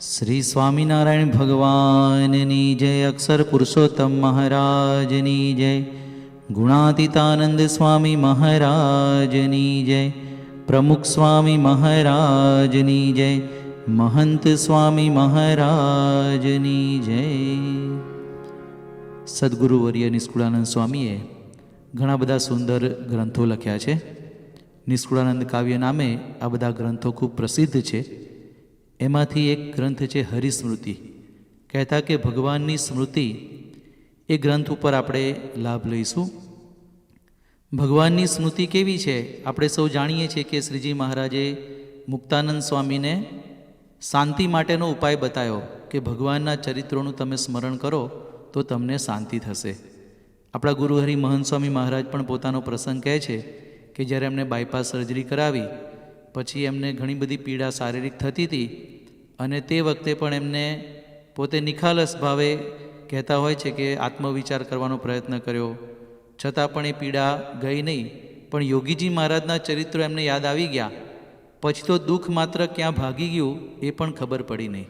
શ્રી સ્વામિનારાયણ ભગવાનની જય, અક્ષર પુરુષોત્તમ મહારાજની જય, ગુણાતીતાનંદ સ્વામી મહારાજની જય, પ્રમુખ સ્વામી મહારાજની જય, મહંત સ્વામી મહારાજની જય. સદગુરુવર્ય નિષ્કુળાનંદ સ્વામીએ ઘણા બધા સુંદર ગ્રંથો લખ્યા છે. નિષ્કુળાનંદ કાવ્ય નામે આ બધા ગ્રંથો ખૂબ પ્રસિદ્ધ છે. એમાંથી એક ગ્રંથ છે હરિસ્મૃતિ. કહેતા કે ભગવાનની સ્મૃતિ, એ ગ્રંથ ઉપર આપણે લાભ લઈશું. ભગવાનની સ્મૃતિ કેવી છે? આપણે સૌ જાણીએ છીએ કે શ્રીજી મહારાજે મુક્તાનંદ સ્વામીને શાંતિ માટેનો ઉપાય બતાવ્યો કે ભગવાનના ચરિત્રોનું તમે સ્મરણ કરો તો તમને શાંતિ થશે. આપણા ગુરુ હરિ મહંત સ્વામી મહારાજ પણ પોતાનો પ્રસંગ કહે છે કે જ્યારે એમને બાયપાસ સર્જરી કરાવી પછી એમને ઘણી બધી પીડા શારીરિક થતી હતી અને તે વખતે પણ એમને પોતે નિખાલસ ભાવે કહેતા હોય છે કે આત્મવિચાર કરવાનો પ્રયત્ન કર્યો. છતાં પણ એ પીડા ગઈ નહીં, પણ યોગીજી મહારાજના ચરિત્રો એમને યાદ આવી ગયા. પછી તો દુઃખ માત્ર ક્યાં ભાગી ગયું એ પણ ખબર પડી નહીં.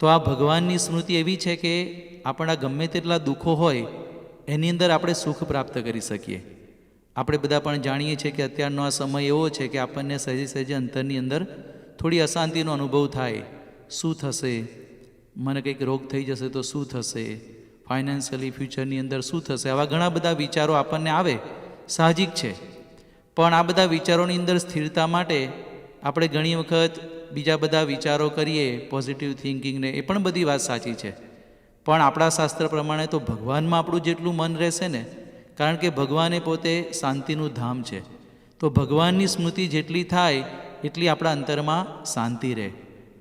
તો આ ભગવાનની સ્મૃતિ એવી છે કે આપણા ગમે તેટલા દુઃખો હોય, એની અંદર આપણે સુખ પ્રાપ્ત કરી શકીએ. આપણે બધા પણ જાણીએ છીએ કે અત્યારનો આ સમય એવો છે કે આપણને સહેજે સહેજે અંતરની અંદર થોડી અશાંતિનો અનુભવ થાય. શું થશે? મને કંઈક રોગ થઈ જશે તો શું થશે? ફાઇનાન્શિયલી ફ્યુચરની અંદર શું થશે? આવા ઘણા બધા વિચારો આપણને આવે. સાહજિક છે. પણ આ બધા વિચારોની અંદર સ્થિરતા માટે આપણે ઘણી વખત બીજા બધા વિચારો કરીએ પોઝિટિવ થિંકિંગને એ પણ બધી વાત સાચી છે. પણ આપણા શાસ્ત્ર પ્રમાણે તો ભગવાનમાં આપણું જેટલું મન રહેશે ને કારણ કે ભગવાને પોતે શાંતિનું ધામ છે. તો ભગવાનની સ્મૃતિ જેટલી થાય, એટલી આપણા અંતરમાં શાંતિ રહે.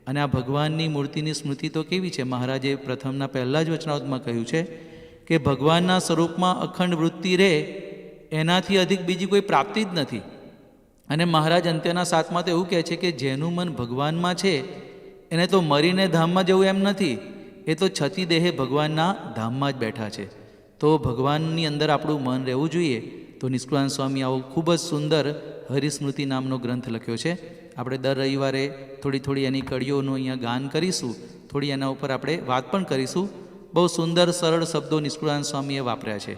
અને આ ભગવાનની મૂર્તિની સ્મૃતિ તો કેવી છે? મહારાજે પ્રથમના પહેલાં જ વચનાવતમાં કહ્યું છે કે ભગવાનના સ્વરૂપમાં અખંડ વૃત્તિ રહે, એનાથી અધિક બીજી કોઈ પ્રાપ્તિ જ નથી. અને મહારાજ અંત્યના સાતમાં તો એવું કહે છે કે જેનું મન ભગવાનમાં છે, એને તો મરીને ધામમાં જવું એમ નથી. એ તો છતી દેહે ભગવાનના ધામમાં જ બેઠા છે. તો ભગવાનની અંદર આપણું મન રહેવું જોઈએ. તો નિષ્કુળાન સ્વામી આવો ખૂબ જ સુંદર હરિસ્મૃતિ નામનો ગ્રંથ લખ્યો છે. આપણે દર રવિવારે થોડી થોડી એની કડીઓનું અહીંયા ગાન કરીશું. થોડી એના ઉપર આપણે વાત પણ કરીશું. બહુ સુંદર સરળ શબ્દો નિષ્કુળાન સ્વામીએ વાપર્યા છે.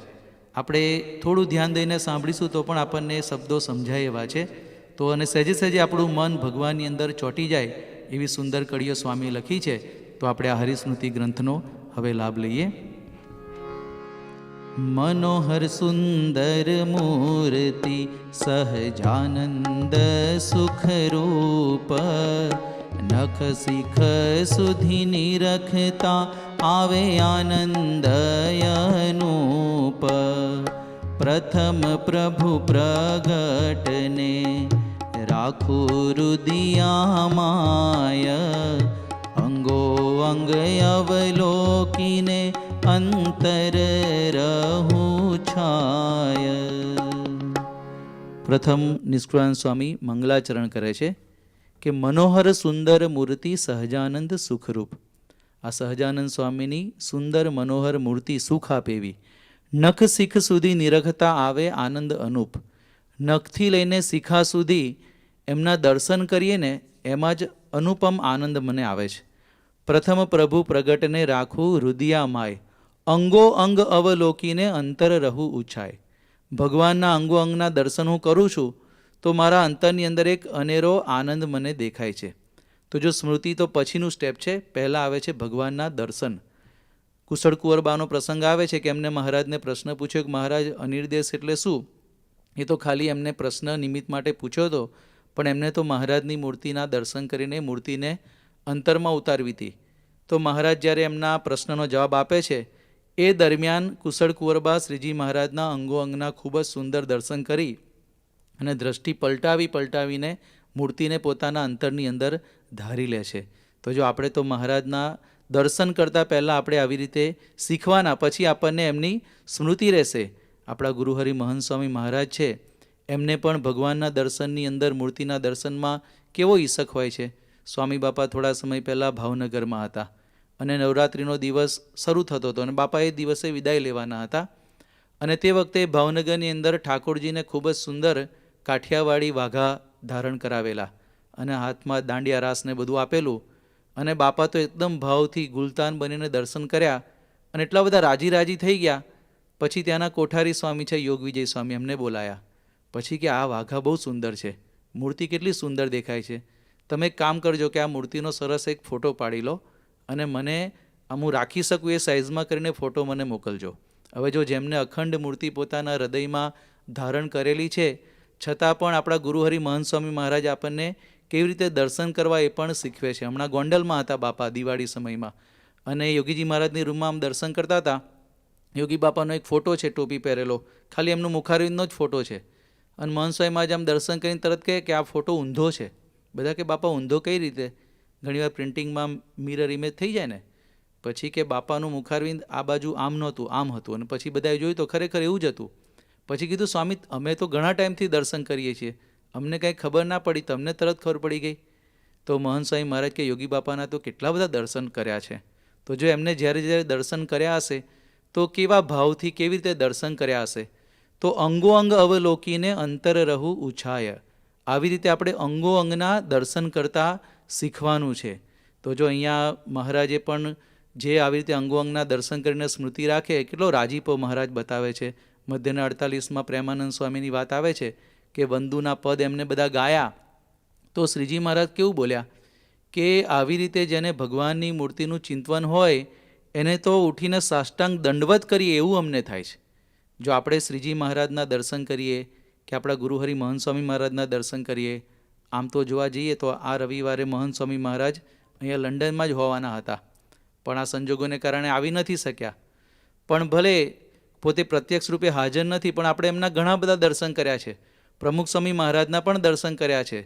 આપણે થોડું ધ્યાન દઈને સાંભળીશું તો પણ આપણને શબ્દો સમજાય એવા છે. તો અને સહેજે સહેજે આપણું મન ભગવાનની અંદર ચોંટી જાય એવી સુંદર કડીઓ સ્વામીએ લખી છે. તો આપણે આ હરિસ્મૃતિ ગ્રંથનો હવે લાભ લઈએ. મનોહર સુંદર મૂર્તિ સહજાનંદ સુખરૂપ. નખ શિખ સુધી નિરખતા આવે આનંદ અનુપ પ્રથમ પ્રભુ પ્રગટને રાખું રુદિયામાય. અંગો અંગ અવલોકીને અંતર રહું છાય. પ્રથમ નિષ્કુળાન સ્વામી મંગલાચરણ કરે છે કે મનોહર સુંદર મૂર્તિ સહજાનંદ સુખરૂપ. આ સહજાનંદ સ્વામીની સુંદર મનોહર મૂર્તિ સુખ આપેવી નખ શીખ સુધી નિરખતા આવે આનંદ અનુપ. નખથી લઈને શિખા સુધી એમના દર્શન કરીએ ને એમાં જ અનુપમ આનંદ મને આવે છે. પ્રથમ પ્રભુ પ્રગટને રાખવું હૃદયામાય અંગો અંગ અવલોકીને અંતર રહું ઉછાય. ભગવાનના અંગો અંગના દર્શન હું કરું છું, તો મારા અંતરની અંદર એક અનેરો આનંદ મને દેખાય છે. તો જો સ્મૃતિ તો પછીનું સ્ટેપ છે, પહેલાં આવે છે ભગવાનના દર્શન. કુશળ કુંવરબાનો પ્રસંગ આવે છે કે એમને મહારાજને પ્રશ્ન પૂછ્યો કે મહારાજ અનિર્દેશ એટલે શું? એ તો ખાલી એમને પ્રશ્ન નિમિત્ત માટે પૂછ્યો હતો પણ એમને તો મહારાજની મૂર્તિના દર્શન કરીને મૂર્તિને અંતરમાં ઉતારવી હતી. તો મહારાજ જ્યારે એમના પ્રશ્નનો જવાબ આપે છે એ દરમિયાન કુશળ કુંવરબા શ્રીજી મહારાજના અંગો અંગના ખૂબ જ સુંદર દર્શન કરી અને દ્રષ્ટિ પલટાવી પલટાવીને મૂર્તિને પોતાના અંતરની અંદર ધારી લે છે. તો જો આપણે તો મહારાજના દર્શન કરતાં પહેલાં આપણે આવી રીતે શીખવાના, પછી આપણને એમની સ્મૃતિ રહેશે. આપણા ગુરુહરિ મહંત સ્વામી મહારાજ છે, એમને પણ ભગવાનના દર્શનની અંદર, મૂર્તિના દર્શનમાં કેવો ઈશક હોય છે? સ્વામી બાપા થોડા સમય પહેલાં ભાવનગરમાં હતા. અને નવરાત્રિનો દિવસ શરૂ થતો હતો અને બાપા એ દિવસે વિદાય લેવાના હતા. અને તે વખતે ભાવનગરની અંદર ઠાકોરજીને ખૂબ જ સુંદર કાઠિયાવાડી વાઘા ધારણ કરાવેલા અને હાથમાં દાંડિયા રાસને બધું આપેલું અને બાપા તો એકદમ ભાવથી ગુલતાન બનીને દર્શન કર્યા અને એટલા બધા રાજી રાજી થઈ ગયા. પછી ત્યાંના કોઠારી સ્વામી છે યોગ વિજય સ્વામી એમને બોલાયા. પછી કે આ વાઘા બહુ સુંદર છે. મૂર્તિ કેટલી સુંદર દેખાય છે. તમે એક કામ કરજો કે આ મૂર્તિનો સરસ એક ફોટો પાડી લો. અને મને આમ હું રાખી શકું એ સાઇઝમાં કરીને ફોટો મને મોકલજો. હવે જો જેમને અખંડ મૂર્તિ પોતાના હૃદયમાં ધારણ કરેલી છે, છતાં પણ આપણા ગુરુહરિ મહંત સ્વામી મહારાજ આપણને કેવી રીતે દર્શન કરવા એ પણ શીખવે છે. હમણાં ગોંડલમાં હતા બાપા દિવાળી સમયમાં. અને યોગીજી મહારાજની રૂમમાં આમ દર્શન કરતા હતા. યોગી બાપાનો એક ફોટો છે, ટોપી પહેરેલો. ખાલી એમનું મુખારવિંદનો જ ફોટો છે. અને મહંત સ્વામી મહારાજ આમ દર્શન કરીને તરત કહે કે આ ફોટો ઊંધો છે. બધા કે, બાપા, ઊંધો કઈ રીતે? ઘણીવાર પ્રિન્ટિંગમાં મિરર ઇમેજ થઈ જાય ને, પછી કે બાપાનું મુખારવિંદ આ બાજુ આમ નહોતું, આમ હતું. અને પછી બધાએ જોયું તો ખરેખર એવું જ હતું. પછી કીધું, સ્વામી, અમે તો ઘણા ટાઈમથી દર્શન કરીએ છીએ. અમને કાંઈ ખબર ના પડી, તમને તરત ખબર પડી ગઈ. તો મહંત સ્વામી મહારાજ કે, યોગી બાપાના તો કેટલા બધા દર્શન કર્યા છે. તો જો એમને જ્યારે જ્યારે દર્શન કર્યા હશે, તો કેવા ભાવથી કેવી રીતે દર્શન કર્યા હશે? તો અંગો અંગ અવલોકીને અંતર રહું ઉછાય. આવી રીતે આપણે અંગો અંગના દર્શન કરતાં શીખવાનું છે. તો જો અહીંયા મહારાજે પણ જે આવી રીતે અંગો અંગના દર્શન કરીને સ્મૃતિ રાખે, કેટલો રાજીપો મહારાજ બતાવે છે. મધ્યના અડતાલીસમાં પ્રેમાનંદ સ્વામીની વાત આવે છે કે વંદુના પદ એમને બધા ગાયા. તો શ્રીજી મહારાજ કેવું બોલ્યા કે આવી રીતે જેને ભગવાનની મૂર્તિનું ચિંતવન હોય, એને તો ઉઠીને સાષ્ટાંગ દંડવત કરીએ એવું અમને થાય છે. જો આપણે શ્રીજી મહારાજના દર્શન કરીએ, કે આપણા ગુરુહરિ મહન સ્વામી મહારાજના દર્શન કરીએ આમ તો જોવા જઈએ તો આ રવિવારે મહંત સ્વામી મહારાજ અહીંયા લંડનમાં જ હોવાના હતા. પણ આ સંજોગોને કારણે આવી નથી શક્યા. પણ ભલે પોતે પ્રત્યક્ષ રૂપે હાજર નથી, પણ આપણે એમના ઘણા બધા દર્શન કર્યા છે. પ્રમુખ સ્વામી મહારાજના પણ દર્શન કર્યા છે.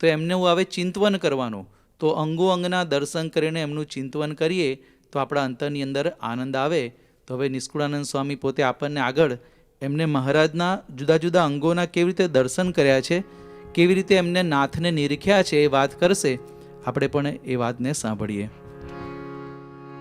તો એમને હું હવે ચિંતવન કરવાનું. તો અંગો અંગના દર્શન કરીને એમનું ચિંતવન કરીએ, તો આપણા અંતરની અંદર આનંદ આવે. તો હવે નિષ્કુળાનંદ સ્વામી પોતે આપણને આગળ એમને મહારાજના જુદા જુદા અંગોના કેવી રીતે દર્શન કર્યા છે કેવી રીતે એમને નાથને નિરખ્યા છે એ વાત કરશે. આપણે પણ એ વાતને સાંભળીએ.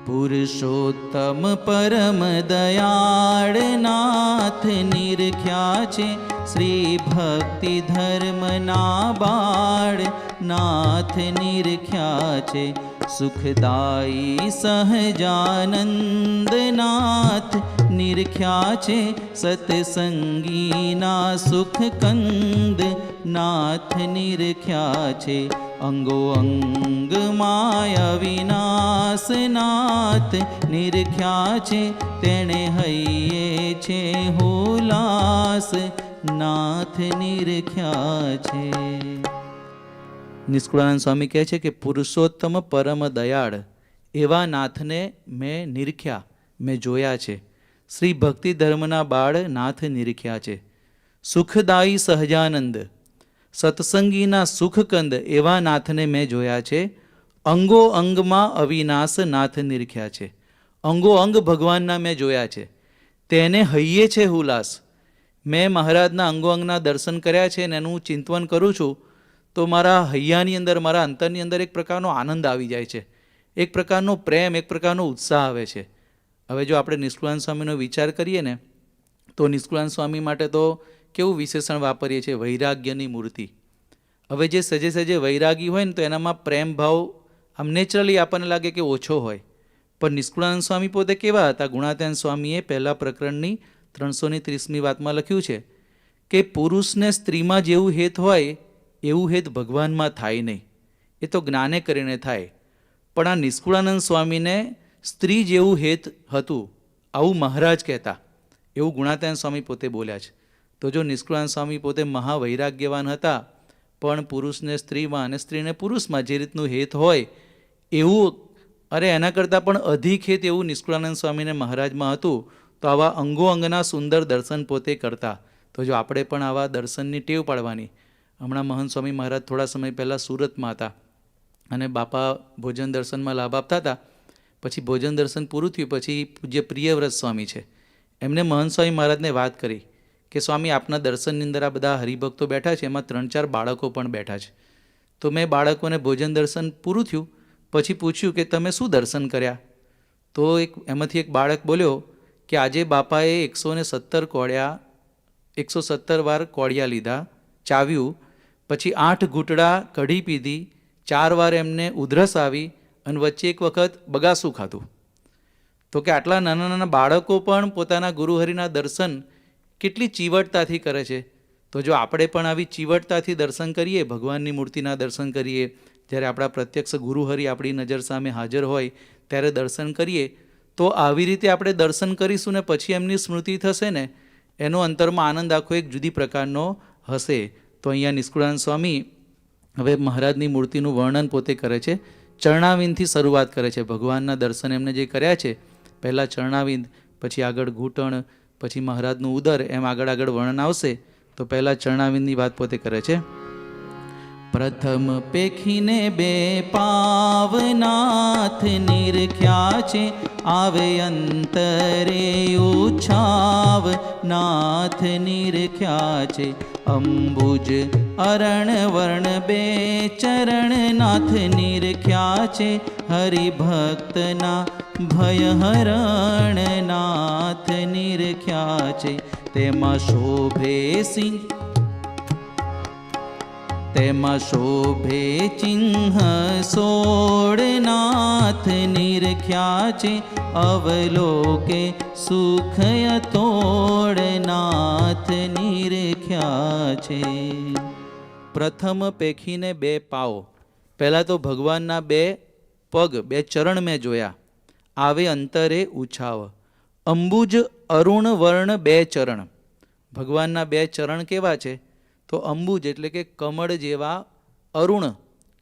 પુરુષોત્તમ પરમ દયાળ નાથ નિરખ્યા છે. શ્રી ભક્તિ ધર્મના બાળ નાથ નિરખ્યા છે. સુખદાયી સહજાનંદ નાથ નિરખ્યા છે સતસંગીના સુખ કંદ નાથ નિરખ્યા છે અંગો અંગ માયા વિનાશનાથ નિરખ્યા છે તેણે હૈયે છે હોલાસ નાથ નિરખ્યા છે નિષ્કુળાનંદ સ્વામી કહે છે કે પુરુષોત્તમ પરમ દયાળ એવા નાથને મેં નિરખ્યા, મેં જોયા છે. શ્રી ભક્તિ ધર્મના બાળ નાથ નિરખ્યા છે. સુખદાયી સહજાનંદ. સત્સંગીના સુખકંદ એવા નાથને મેં જોયા છે. અંગો અંગમાં અવિનાશ નાથ નિરખ્યા છે. અંગો અંગ ભગવાનના મેં જોયા છે. તેને હૈયે છે હુલાસ. મેં મહારાજના અંગો અંગના દર્શન કર્યા છે અને એનું ચિંતવન કરું છું, તો મારા હૈયાની અંદર, મારા અંતરની અંદર એક પ્રકારનો આનંદ આવી જાય છે. એક પ્રકારનો પ્રેમ, એક પ્રકારનો ઉત્સાહ આવે છે. હવે જો આપણે નિષ્કુળાન સ્વામીનો વિચાર કરીએ ને, તો નિષ્કુળાન સ્વામી માટે તો કેવું વિશેષણ વાપરીએ છીએ? વૈરાગ્યની મૂર્તિ. હવે જે સજે સજે વૈરાગી હોય ને, તો એનામાં પ્રેમ ભાવ આમ નેચરલી આપણને લાગે કે ઓછો હોય. પણ નિષ્કુળાનંદ સ્વામી પોતે કેવા હતા? ગુણાત્યાન સ્વામીએ પહેલાં પ્રકરણની ત્રણસોની ત્રીસમી વાતમાં લખ્યું છે કે પુરુષને સ્ત્રીમાં જેવું હેત હોય, એવું હેત ભગવાનમાં થાય નહીં. એ તો જ્ઞાને કરીને થાય. પણ આ નિષ્કુળાનંદ સ્વામીને સ્ત્રી જેવું હેત હતું. આવું મહારાજ કહેતા. એવું ગુણાત્યાન સ્વામી પોતે બોલ્યા છે. તો જો નિષ્કુળાનંદ સ્વામી પોતે મહાવૈરાગ્યવાન હતા, પણ પુરુષને સ્ત્રીમાં અને સ્ત્રીને પુરુષમાં જે રીતનું હેત હોય, એવું, અરે એના કરતાં પણ અધિક હેત એવું નિષ્કુળાનંદ સ્વામીને મહારાજમાં હતું, તો આવા અંગો અંગના સુંદર દર્શન પોતે કરતા. તો જો આપણે પણ આવા દર્શનની ટેવ પાડવાની. હમણાં મહંત સ્વામી મહારાજ થોડા સમય પહેલાં સુરતમાં હતા અને બાપા ભોજન દર્શનમાં લાભ આપતા હતા. પછી ભોજન દર્શન પૂરું થયું, પછી પૂજ્ય પ્રિયવ્રત સ્વામી છે. એમને મહંત સ્વામી મહારાજને વાત કરી કે, સ્વામી, આપના દર્શનની અંદર આ બધા હરિભક્તો બેઠા છે, એમાં ત્રણ ચાર બાળકો પણ બેઠા છે. તો મેં બાળકોને ભોજન દર્શન પૂરું થયું, પછી પૂછ્યું કે, તમે શું દર્શન કર્યા? તો એક એમાંથી એક બાળક બોલ્યો કે, આજે બાપાએ એકસો ને સત્તર કોળિયા, એકસો સત્તર વાર કોળિયા લીધા, ચાવ્યું, પછી આઠ ઘૂંટડા કઢી પીધી, ચાર વાર એમને ઉધરસ આવી અને વચ્ચે એક વખત બગાસું ખાધું. તો કે આટલા નાના નાના બાળકો પણ પોતાના ગુરુહરિના દર્શન કેટલી ચીવટતાથી કરે છે? તો જો આપણે પણ આવી ચીવટતાથી દર્શન કરીએ, ભગવાનની મૂર્તિના દર્શન કરીએ, જ્યારે આપણા પ્રત્યક્ષ ગુરુહરિ આપણી નજર સામે હાજર હોય ત્યારે દર્શન કરીએ, તો આવી રીતે આપણે દર્શન કરીશું ને પછી એમની સ્મૃતિ થશે ને, એનો અંતરમાં આનંદ આખો એક જુદી પ્રકારનો હશે. તો અહીંયા નિષ્કુળાનંદ સ્વામી હવે મહારાજની મૂર્તિનું વર્ણન પોતે કરે છે. ચરણાવિંદથી શરૂઆત કરે છે. ભગવાનના દર્શન એમને જે કર્યા છે, પહેલાં ચરણાવિંદ પછી આગળ ઘૂંટણ, પછી મહારાજનું ઉદર, એમ આગળ આગળ વર્ણન આવશે, તો પહેલાં ચરણાવિંદની વાત પોતે કરે છે. પ્રથમ પેખીને બે પાવનાથ નિરખ્યા છે, આવે અંતરે ઉછાવ નાથ નિરખ્યા છે. અંબુજ અરણ વર્ણ બે ચરણ નાથ નિરખ્યા છે હરિભક્તના ભય હરણ નાથ નિરખ્યા છે. તેમાં શોભે સિંહ, તેમાં શોભે ચિહ્ન સોળનાથ નિરખ્યા છે. અવલોકે સુખ તોડનાથ નિરખ્યા છે. પ્રથમ પેખીને બે પાઓ. પહેલાં તો ભગવાનના બે પગ, બે ચરણ મેં જોયા. આવે અંતરે ઉછાવ. અંબુજ, અરુણ, વર્ણ બે ચરણ. ભગવાનના બે ચરણ કેવા છે? તો અંબુજ એટલે કે કમળ જેવા અરુણ.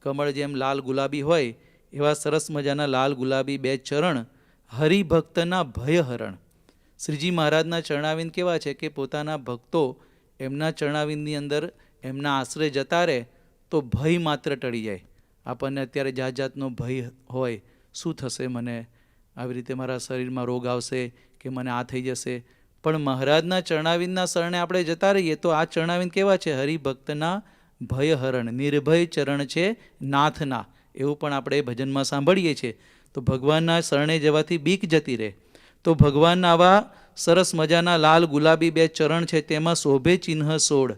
કમળ જેમ લાલ ગુલાબી હોય, એવા સરસ મજાના લાલ ગુલાબી બે ચરણ. હરિભક્તના ભયહરણ. શ્રીજી મહારાજના ચરણાવિંદ કેવા છે? કે પોતાના ભક્તો એમના ચરણાવિંદની અંદર એમના આશરે જતા રહે, તો ભય માત્ર ટળી જાય. આપણને અત્યારે જાત જાતનો ભય હોય, શું થશે મને? આવી રીતે મારા શરીરમાં રોગ આવશે કે મને આ થઈ જશે? પણ મહારાજના ચરણાવિંદના શરણે આપણે જતા રહીએ, તો આ ચરણાવિંદ કેવા છે? હરિભક્તના ભયહરણ, નિર્ભય ચરણ છે નાથના, એવું પણ આપણે ભજનમાં સાંભળીએ છીએ. તો ભગવાનના શરણે જવાથી બીક જતી રહે. તો ભગવાનના આવા સરસ મજાના લાલ ગુલાબી બે ચરણ છે, તેમાં શોભે ચિહ્ન સોળ.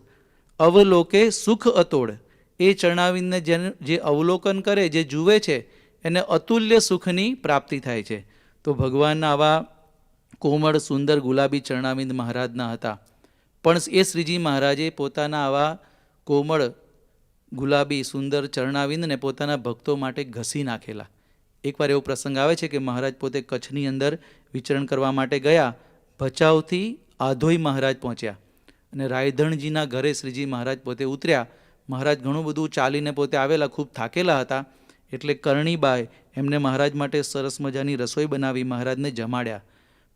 અવલોકે સુખ અતોડ. એ ચરણાવિંદને જેને, જે અવલોકન કરે, જે જુએ છે, એને અતુલ્ય સુખની પ્રાપ્તિ થાય છે. તો ભગવાનના આવા કોમળ, સુંદર, ગુલાબી ચરણાવિંદ મહારાજના હતા. પણ એ શ્રીજી મહારાજે પોતાના આવા કોમળ, ગુલાબી, સુંદર ચરણાવિંદને પોતાના ભક્તો માટે ઘસી નાખેલા. એકવાર એવો પ્રસંગ આવે છે કે મહારાજ પોતે કચ્છની અંદર વિચરણ કરવા માટે ગયા, ભચાઉથી આધોઈ મહારાજ પહોંચ્યા. અને રાયધણજીના ઘરે શ્રીજી મહારાજ પોતે ઉતર્યા. મહારાજ ઘણું બધું ચાલીને પોતે આવેલા, ખૂબ થાકેલા હતા. એટલે કરણીબાઈ એમને મહારાજ માટે સરસ મજાની રસોઈ બનાવી મહારાજને જમાડ્યા.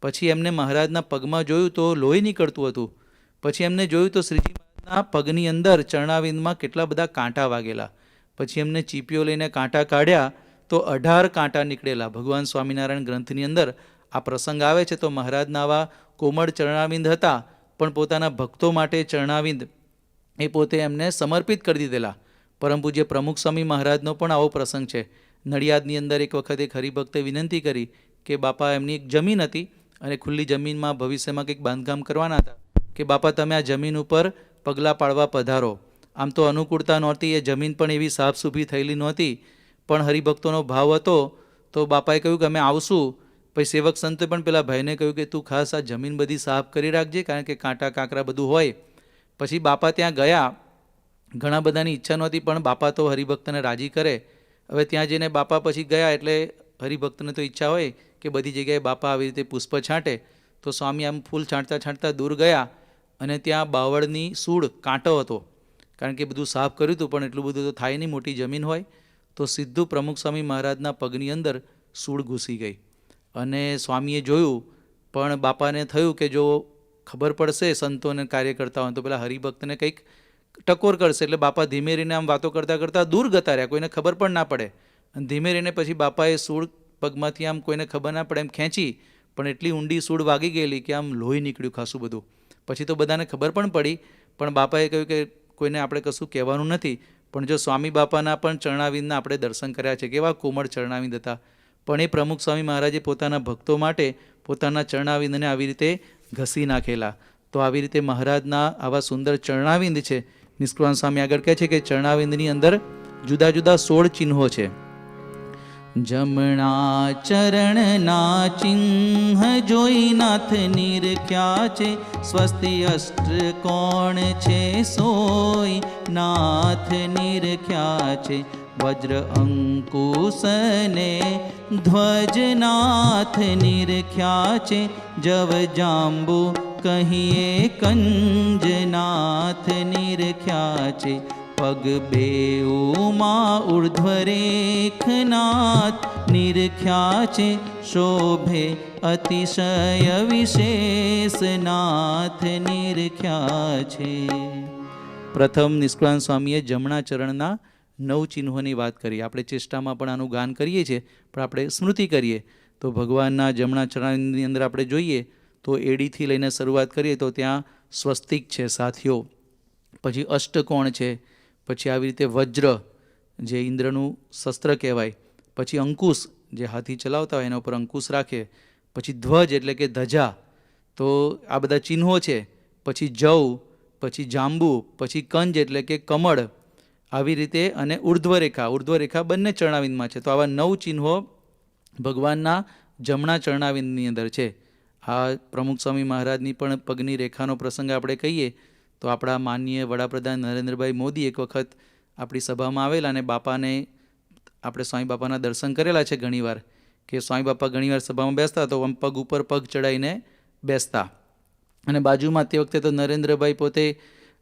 પછી એમને મહારાજના પગમાં જોયું તો લોહી નીકળતું હતું. પછી એમને જોયું તો શ્રીજી મહારાજના પગની અંદર ચરણાવિંદમાં કેટલા બધા કાંટા વાગેલા. પછી એમને ચીપીઓ લઈને કાંટા કાઢ્યા તો અઢાર કાંટા નીકળેલા. ભગવાન સ્વામિનારાયણ ગ્રંથની અંદર આ પ્રસંગ આવે છે તો મહારાજના આવા કોમળ ચરણાવિંદ હતા. પણ પોતાના ભક્તો માટે ચરણાવિંદ એ પોતે એમને સમર્પિત કરી દીધેલા. પરમ પૂજ્ય પ્રમુખ સ્વામી મહારાજનો પણ આવો પ્રસંગ છે, નડિયાદની અંદર એક વખત એક હરિભક્તે વિનંતી કરી કે બાપા એમની એક જમીન હતી અને ખુલ્લી જમીનમાં ભવિષ્યમાં કંઈક બાંધકામ કરવાના હતા કે બાપા તમે આ જમીન ઉપર પગલાં પાડવા પધારો. આમ તો અનુકૂળતા નહોતી, એ જમીન પણ એવી સાફસૂફી થયેલી નહોતી. પણ હરિભક્તોનો ભાવ હતો તો બાપાએ કહ્યું કે અમે આવશું પછી સેવક સંતે પણ પેલા ભાઈને કહ્યું કે, તું ખાસ આ જમીન બધી સાફ કરી રાખજે, કારણ કે કાંટા, કાંકરા બધું હોય. પછી બાપા ત્યાં ગયા. ઘણા બધાની ઈચ્છા નહોતી, પણ બાપા તો હરિભક્તને રાજી કરે. હવે ત્યાં જઈને બાપા પછી ગયા એટલે હરિભક્તને તો ઈચ્છા હોય કે બધી જગ્યાએ બાપા આવી રીતે પુષ્પ છાંટે. તો સ્વામી આમ ફૂલ છાંટતા છાંટતા દૂર ગયા અને ત્યાં બાવળની સૂળ કાંટો હતો. કારણ કે બધું સાફ કર્યું હતું, પણ એટલું બધું તો થાય નહીં, મોટી જમીન હોય. તો સીધું પ્રમુખ સ્વામી મહારાજના પગની અંદર સૂળ ઘૂસી ગઈ. અને સ્વામીએ જોયું, પણ બાપાને થયું કે જો ખબર પડશે સંતોને કાર્ય કરતા હોય તો પેલા હરિભક્તને કંઈક ટકોર કરશે. એટલે બાપા ધીમે રહીને આમ વાતો કરતાં કરતાં દૂર જતા રહ્યા. કોઈને ખબર પણ ના પડે. અને ધીમે રહીને પછી બાપાએ સૂળ પગમાંથી આમ કોઈને ખબર ના પડે એમ ખેંચી, પણ એટલી ઊંડી સૂળ વાગી ગયેલી કે આમ લોહી નીકળ્યું ખાસું બધું. પછી તો બધાને ખબર પણ પડી, પણ બાપાએ કહ્યું કે કોઈને આપણે કશું કહેવાનું નથી. પણ જો સ્વામી બાપાના પણ ચરણાવિંદના આપણે દર્શન કર્યા છે. કેવા કોમળ ચરણાવિંદ હતા. પણ એ પ્રમુખ સ્વામી મહારાજે પોતાના ભક્તો માટે પોતાના ચરણાવિંદને આવી રીતે ઘસી નાખેલા. તો આવી રીતે મહારાજના આવા સુંદર ચરણાવિંદ છે. નિષ્કુળાન સ્વામી આગળ કહે છે કે ચરણાવિંદની અંદર જુદા જુદા સોળ ચિહ્નો છે. જમણા ચરણના ચિહ્ન જોઈ નાથ નિરખ્યા છે. સ્વસ્તિ અષ્ટ કોણ છે સોય નાથ નિરખ્યા છે. વજ્ર અંકુશને ધ્વજનાથ નિરખ્યા છે. જવ જાંબુ કહીએ, કંજનાથ નિરખ્યા છે. પગ બેઉમાં ઉર્ધ્વરેખનાથ નિરખ્યા છે. શોભે અતિશય વિશેષનાથ નિરખ્યા છે. પ્રથમ નિષ્કળાન સ્વામીએ જમણા ચરણના નવ ચિહ્નોની વાત કરી આપણે ચેષ્ટામાં પણ આનું ગાન કરીએ છીએ, પણ આપણે સ્મૃતિ કરીએ. તો ભગવાનના જમણા ચરણની અંદર આપણે જોઈએ, તો એડીથી લઈને શરૂઆત કરીએ, તો ત્યાં સ્વસ્તિક છે, સાથીઓ. પછી અષ્ટકોણ છે, પછી આવી રીતે વજ્ર, જે ઇન્દ્રનું શસ્ત્ર કહેવાય. પછી અંકુશ, જે હાથી ચલાવતા હોય એના ઉપર અંકુશ રાખે. પછી ધ્વજ એટલે કે ધજા. તો આ બધા ચિહ્નો છે. પછી જવ, પછી જાંબુ, પછી કંજ એટલે કે કમળ. આવી રીતે અને ઉર્ધ્વરેખા ઉર્ધ્વરેખા બંને ચરણાવિંદમાં છે. તો આવા નવ ચિહ્નો ભગવાનના જમણા ચરણાવિંદની અંદર છે. આ પ્રમુખ સ્વામી મહારાજની પણ પગની રેખાનો પ્રસંગ આપણે કહીએ, તો આપણા માનનીય વડાપ્રધાન નરેન્દ્રભાઈ મોદી એક વખત આપણી સભામાં આવેલા અને બાપાને આપણે સ્વામી બાપાના દર્શન કરેલા છે ઘણીવાર, કે સ્વામી બાપા ઘણીવાર સભામાં બેસતા તો આમ પગ ઉપર પગ ચડાવીને બેસતા. અને બાજુમાં તે વખતે તો નરેન્દ્રભાઈ પોતે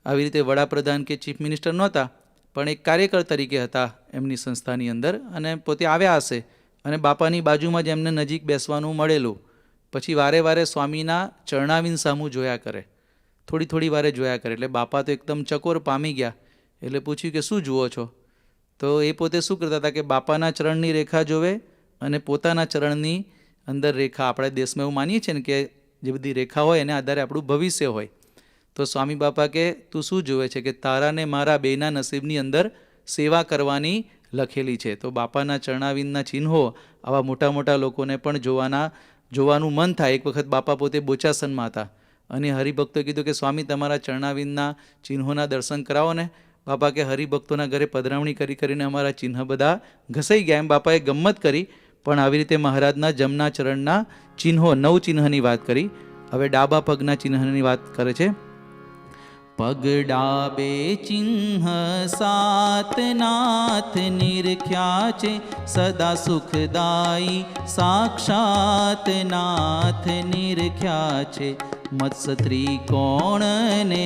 આવી રીતે વડાપ્રધાન કે ચીફ મિનિસ્ટર નહોતા પણ એક કાર્યકર તરીકે હતા એમની સંસ્થાની અંદર અને પોતે આવ્યા હશે અને બાપાની બાજુમાં જ એમને નજીક બેસવાનું મળેલું. પછી વારે વારે સ્વામીના ચરણાવિન સામું જોયા કરે. થોડી થોડી વારે જોયા કરે એટલે બાપા તો એકદમ ચકોર પામી ગયા એટલે પૂછ્યું કે શું જુઓ છો? તો એ પોતે શું કરતા હતા કે બાપાના ચરણની રેખા જોવે અને પોતાના ચરણની અંદર રેખા. આપણે દેશમાં એવું માનીએ છીએ ને કે જે બધી રેખા હોય એના આધારે આપણું ભવિષ્ય હોય. તો સ્વામી બાપા કે, તું શું જુએ છે કે તારાને મારા બેના નસીબની અંદર સેવા કરવાની લખેલી છે? તો બાપાના ચરણાવિંદના ચિહ્નો આવા મોટા મોટા લોકોને પણ જોવાના, જોવાનું મન થાય. એક વખત બાપા પોતે બોચાસનમાં હતા અને હરિભક્તોએ કીધું કે, સ્વામી, તમારા ચરણાવિંદના ચિહ્નોના દર્શન કરાવો ને. બાપા કે, હરિભક્તોના ઘરે પધરાવણી કરી કરીને અમારા ચિહ્ન બધા ઘસાઈ ગયા. એમ બાપાએ ગમ્મત કરી, પણ આવી રીતે મહારાજના જમના ચરણના ચિહ્નો, નવ ચિહ્નની વાત કરી. હવે ડાબા પગના ચિહ્નની વાત કરે છે. પગ ડાબે ચિહ્ન સાતનાથ નિરખ્યા છે સદા સુખદાયી સાક્ષાત નાથ નિરખ્યા છે મત્સ્ય ત્રિકોણને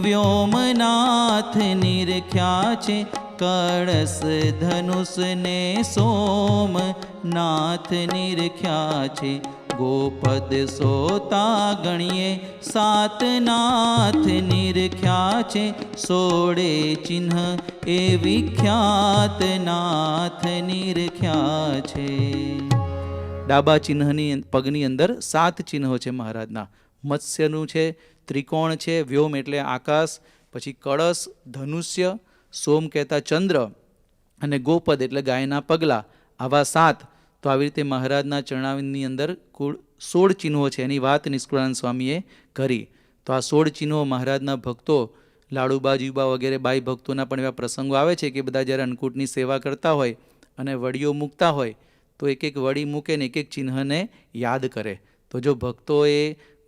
વ્યોમનાથ નિરખ્યા છે કળશ ધનુષને સોમ નાથ નિરખ્યા છે ગોપદ સોતા ગણીએ સાતનાથ નિરખ્યા છે સોળે ચિહ્ન એ વિખ્યાત નાથ નિરખ્યા છે ડાબા ચિહ્નની પગની અંદર સાત ચિહ્નો છે મહારાજના મત્સ્યનું છે, ત્રિકોણ છે, વ્યોમ એટલે આકાશ, પછી કળશ, ધનુષ્ય, સોમ કહેતા ચંદ્ર અને ગોપદ એટલે ગાયના પગલાં, આવા સાત. તો આવી રીતે મહારાજના ચરણાવિંદની અંદર કુલ સોળ ચિહ્નો છે, એની વાત નિષ્કુળાનંદ સ્વામીએ કરી. તો આ સોળ ચિહ્નો મહારાજના ભક્તો લાડુબા જીબા વગેરે બાઈ ભક્તોના પણ એવા પ્રસંગો આવે છે કે બધા જ્યારે અન્નકૂટની સેવા કરતા હોય અને વડીઓ મૂકતા હોય, તો એક એક વડી મૂકે ને એક એક ચિહ્નને યાદ કરે. તો જો ભક્તોએ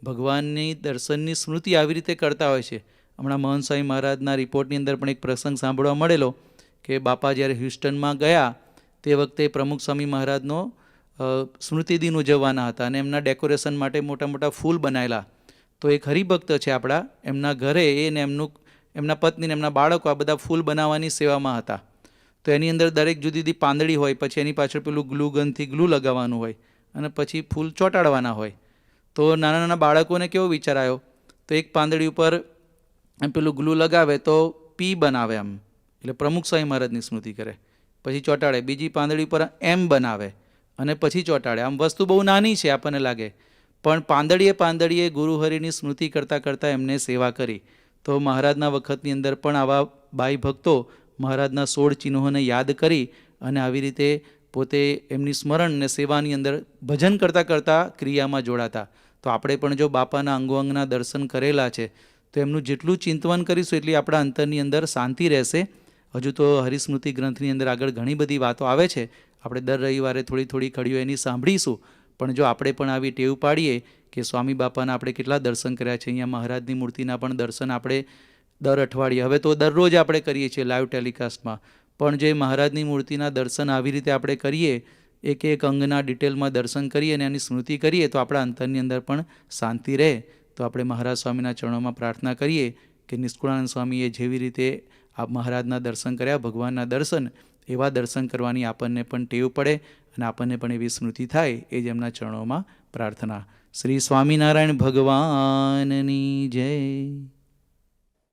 ભગવાનની દર્શનની સ્મૃતિ આવી રીતે કરતા હોય છે. હમણાં મોહન સ્વામી મહારાજના રિપોર્ટની અંદર પણ એક પ્રસંગ સાંભળવા મળેલો કે બાપા જ્યારે હ્યુસ્ટનમાં ગયા તે વખતે પ્રમુખ સ્વામી મહારાજનો અ, સ્મૃતિ દિન ઉજવવાના હતા અને એમના ડેકોરેશન માટે મોટા મોટા ફૂલ બનાવેલા તો એક હરિભક્ત છે આપણા એમના ઘરે એને એમનું એમના પત્નીને એમના બાળકો આ બધા ફૂલ બનાવવાની સેવામાં હતા. તો એની અંદર દરેક જુદી જુદી પાંદડી હોય પછી એની પાછળ પેલું ગ્લુ ગનથી ગ્લુ લગાવવાનું હોય અને પછી ફૂલ ચોંટાડવાના હોય. તો નાના નાના બાળકોને કેવો વિચાર આવ્યો? તો એક પાંદડી ઉપર એમ પેલું ગ્લુ લગાવે તો પી બનાવે એમ. એટલે પ્રમુખ સ્વામી મહારાજની સ્મૃતિ કરે. પછી ચોંટાડે. બીજી પાંદડી ઉપર એમ બનાવે. અને પછી ચોંટાડે. આમ વસ્તુ બહુ નાની છે આપણને લાગે. પણ પાંદડીએ પાંદડીએ ગુરુહરિની સ્મૃતિ કરતાં કરતાં એમને સેવા કરી. તો મહારાજના વખતની અંદર પણ આવા બાઈ ભક્તો મહારાજના સોળ ચિહ્નોને યાદ કરી અને આવી રીતે પોતે એમની સ્મરણ અને સેવાની અંદર ભજન કરતાં કરતાં ક્રિયામાં જોડાતા. તો આપણે પણ જો બાપાના અંગો અંગના દર્શન કરેલા છે, તો એમનું જેટલું ચિંતવન કરીશું એટલી આપણા અંતરની અંદર શાંતિ રહેશે. હજુ તો હરિસ્મૃતિ ગ્રંથની અંદર આગળ ઘણી બધી વાતો આવે છે. આપણે દર રવિવારે થોડી થોડી કડીઓ એની સાંભળીશું. પણ જો આપણે પણ આવી ટેવ પાડીએ કે સ્વામી બાપાના આપણે કેટલા દર્શન કર્યા છે, અહીંયા મહારાજની મૂર્તિના પણ દર્શન આપણે દર અઠવાડિયે. હવે તો દરરોજ આપણે કરીએ છીએ લાઈવ ટેલિકાસ્ટમાં પણ જે મહારાજની મૂર્તિના દર્શન આવી રીતે આપણે કરીએ, એક એક અંગના ડિટેલમાં દર્શન કરીએ અને એની સ્મૃતિ કરીએ, તો આપણા અંતરની અંદર પણ શાંતિ રહે. તો આપણે મહારાજ સ્વામીના ચરણોમાં પ્રાર્થના કરીએ કે નિષ્કુળાનંદ સ્વામીએ જેવી રીતે આ મહારાજના દર્શન કર્યા, ભગવાનના દર્શન, એવા દર્શન કરવાની આપણને પણ ટેવ પડે અને આપણને પણ એવી સ્મૃતિ થાય એ જ એમના ચરણોમાં પ્રાર્થના. શ્રી સ્વામિનારાયણ ભગવાનની જય.